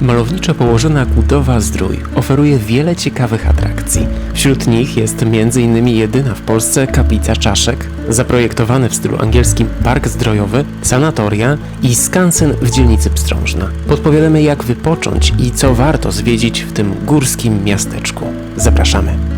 Malowniczo położona Kudowa Zdrój oferuje wiele ciekawych atrakcji. Wśród nich jest m.in. jedyna w Polsce kaplica czaszek, zaprojektowany w stylu angielskim park zdrojowy, sanatoria i skansen w dzielnicy Pstrążna. Podpowiadamy jak wypocząć i co warto zwiedzić w tym górskim miasteczku. Zapraszamy.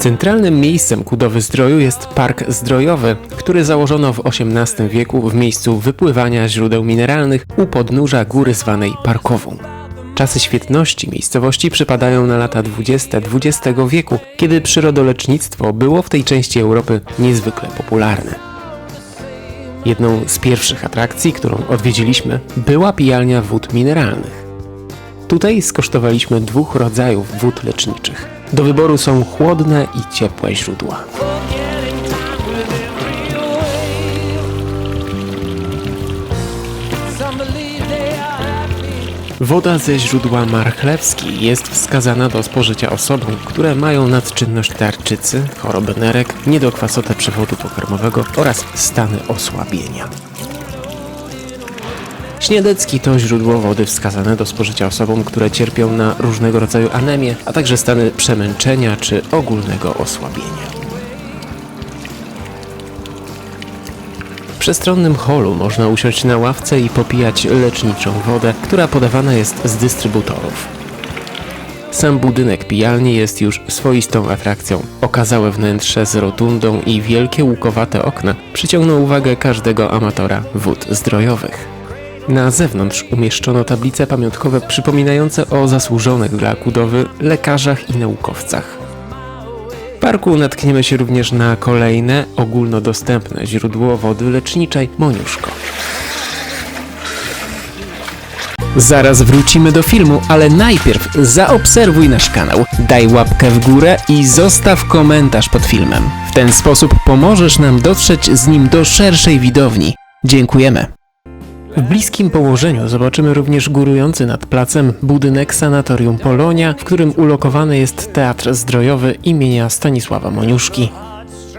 Centralnym miejscem Kudowy Zdroju jest Park Zdrojowy, który założono w XVIII wieku w miejscu wypływania źródeł mineralnych u podnóża góry zwanej Parkową. Czasy świetności miejscowości przypadają na lata 20 XX wieku, kiedy przyrodolecznictwo było w tej części Europy niezwykle popularne. Jedną z pierwszych atrakcji, którą odwiedziliśmy, była pijalnia wód mineralnych. Tutaj skosztowaliśmy dwóch rodzajów wód leczniczych. Do wyboru są chłodne i ciepłe źródła. Woda ze źródła marchlewski jest wskazana do spożycia osobom, które mają nadczynność tarczycy, choroby nerek, niedokwasotę przewodu pokarmowego oraz stany osłabienia. Śniadecki to źródło wody wskazane do spożycia osobom, które cierpią na różnego rodzaju anemię, a także stany przemęczenia czy ogólnego osłabienia. W przestronnym holu można usiąść na ławce i popijać leczniczą wodę, która podawana jest z dystrybutorów. Sam budynek pijalni jest już swoistą atrakcją. Okazałe wnętrze z rotundą i wielkie łukowate okna przyciągną uwagę każdego amatora wód zdrojowych. Na zewnątrz umieszczono tablice pamiątkowe przypominające o zasłużonych dla Kudowy lekarzach i naukowcach. W parku natkniemy się również na kolejne ogólnodostępne źródło wody leczniczej Moniuszko. Zaraz wrócimy do filmu, ale najpierw zaobserwuj nasz kanał, daj łapkę w górę i zostaw komentarz pod filmem. W ten sposób pomożesz nam dotrzeć z nim do szerszej widowni. Dziękujemy. W bliskim położeniu zobaczymy również górujący nad placem budynek Sanatorium Polonia, w którym ulokowany jest Teatr Zdrojowy imienia Stanisława Moniuszki.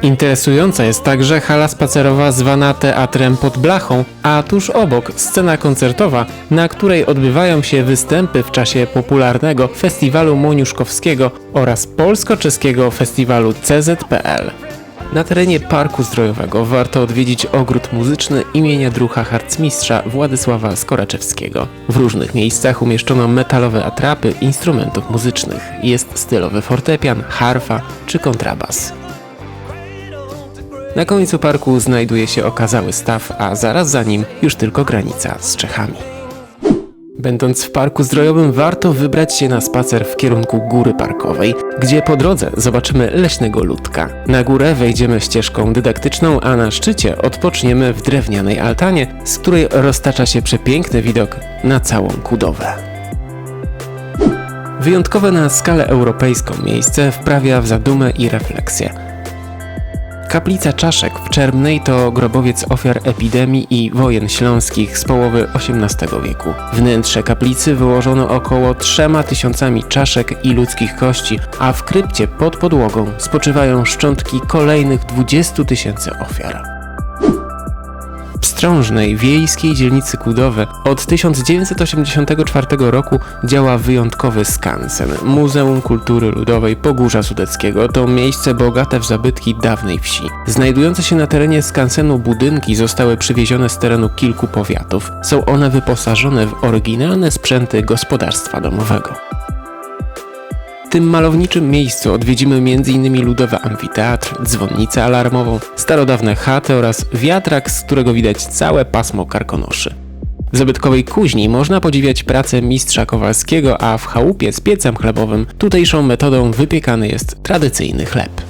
Interesująca jest także hala spacerowa zwana Teatrem pod Blachą, a tuż obok scena koncertowa, na której odbywają się występy w czasie popularnego Festiwalu Moniuszkowskiego oraz polsko-czeskiego festiwalu CZPL. Na terenie Parku Zdrojowego warto odwiedzić ogród muzyczny imienia drucha harcmistrza Władysława Skoraczewskiego. W różnych miejscach umieszczono metalowe atrapy instrumentów muzycznych. Jest stylowy fortepian, harfa czy kontrabas. Na końcu parku znajduje się okazały staw, a zaraz za nim już tylko granica z Czechami. Będąc w parku zdrojowym, warto wybrać się na spacer w kierunku góry parkowej, gdzie po drodze zobaczymy leśnego ludka. Na górę wejdziemy ścieżką dydaktyczną, a na szczycie odpoczniemy w drewnianej altanie, z której roztacza się przepiękny widok na całą Kudowę. Wyjątkowe na skalę europejską miejsce wprawia w zadumę i refleksję. Kaplica Czaszek w Czermnej to grobowiec ofiar epidemii i wojen śląskich z połowy XVIII wieku. Wnętrze kaplicy wyłożono około trzema tysiącami czaszek i ludzkich kości, a w krypcie pod podłogą spoczywają szczątki kolejnych 20 tysięcy ofiar. W Strążnej, wiejskiej dzielnicy Kudowe od 1984 roku działa wyjątkowy skansen. Muzeum Kultury Ludowej Pogórza Sudeckiego to miejsce bogate w zabytki dawnej wsi. Znajdujące się na terenie skansenu budynki zostały przywiezione z terenu kilku powiatów. Są one wyposażone w oryginalne sprzęty gospodarstwa domowego. Tym malowniczym miejscu odwiedzimy m.in. ludowy amfiteatr, dzwonnicę alarmową, starodawne chaty oraz wiatrak, z którego widać całe pasmo karkonoszy. W zabytkowej kuźni można podziwiać pracę mistrza Kowalskiego, a w chałupie z piecem chlebowym tutejszą metodą wypiekany jest tradycyjny chleb.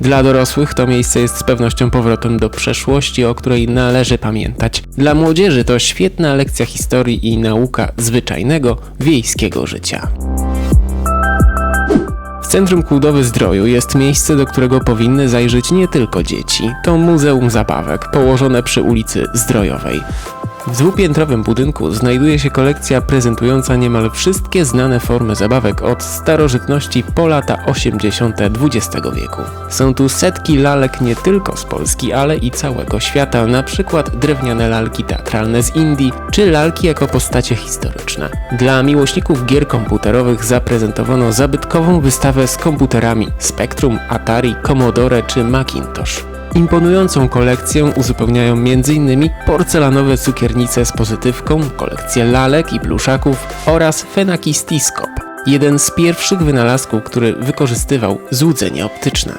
Dla dorosłych to miejsce jest z pewnością powrotem do przeszłości, o której należy pamiętać. Dla młodzieży to świetna lekcja historii i nauka zwyczajnego, wiejskiego życia. Centrum Kłudowy Zdroju jest miejsce, do którego powinny zajrzeć nie tylko dzieci. To muzeum zabawek położone przy ulicy Zdrojowej. W dwupiętrowym budynku znajduje się kolekcja prezentująca niemal wszystkie znane formy zabawek od starożytności po lata 80. XX wieku. Są tu setki lalek nie tylko z Polski, ale i całego świata, na przykład drewniane lalki teatralne z Indii, czy lalki jako postacie historyczne. Dla miłośników gier komputerowych zaprezentowano zabytkową wystawę z komputerami Spectrum, Atari, Commodore czy Macintosh. Imponującą kolekcję uzupełniają m.in. porcelanowe cukiernice z pozytywką, kolekcję lalek i pluszaków oraz fenakistiskop, jeden z pierwszych wynalazków, który wykorzystywał złudzenie optyczne.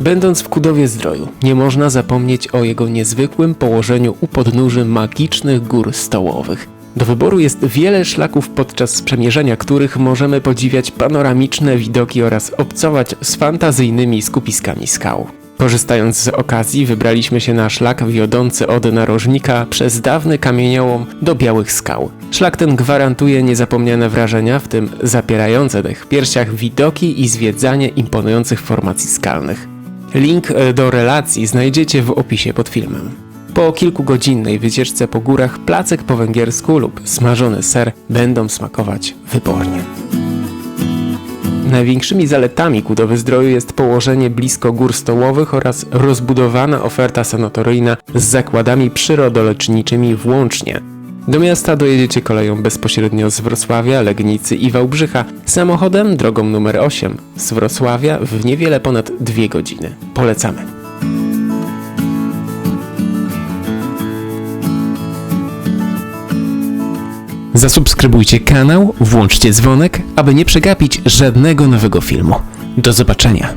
Będąc w Kudowie Zdroju, nie można zapomnieć o jego niezwykłym położeniu u podnóży magicznych gór stołowych. Do wyboru jest wiele szlaków, podczas przemierzania których możemy podziwiać panoramiczne widoki oraz obcować z fantazyjnymi skupiskami skał. Korzystając z okazji, wybraliśmy się na szlak wiodący od narożnika przez dawny kamieniołom do białych skał. Szlak ten gwarantuje niezapomniane wrażenia, w tym zapierające dech piersiach widoki i zwiedzanie imponujących formacji skalnych. Link do relacji znajdziecie w opisie pod filmem. Po kilkugodzinnej wycieczce po górach placek po węgiersku lub smażony ser będą smakować wybornie. Największymi zaletami Kudowy Zdroju jest położenie blisko gór stołowych oraz rozbudowana oferta sanatoryjna z zakładami przyrodoleczniczymi włącznie. Do miasta dojedziecie koleją bezpośrednio z Wrocławia, Legnicy i Wałbrzycha, samochodem drogą numer 8 z Wrocławia w niewiele ponad 2 godziny. Polecamy. Zasubskrybujcie kanał, włączcie dzwonek, aby nie przegapić żadnego nowego filmu. Do zobaczenia.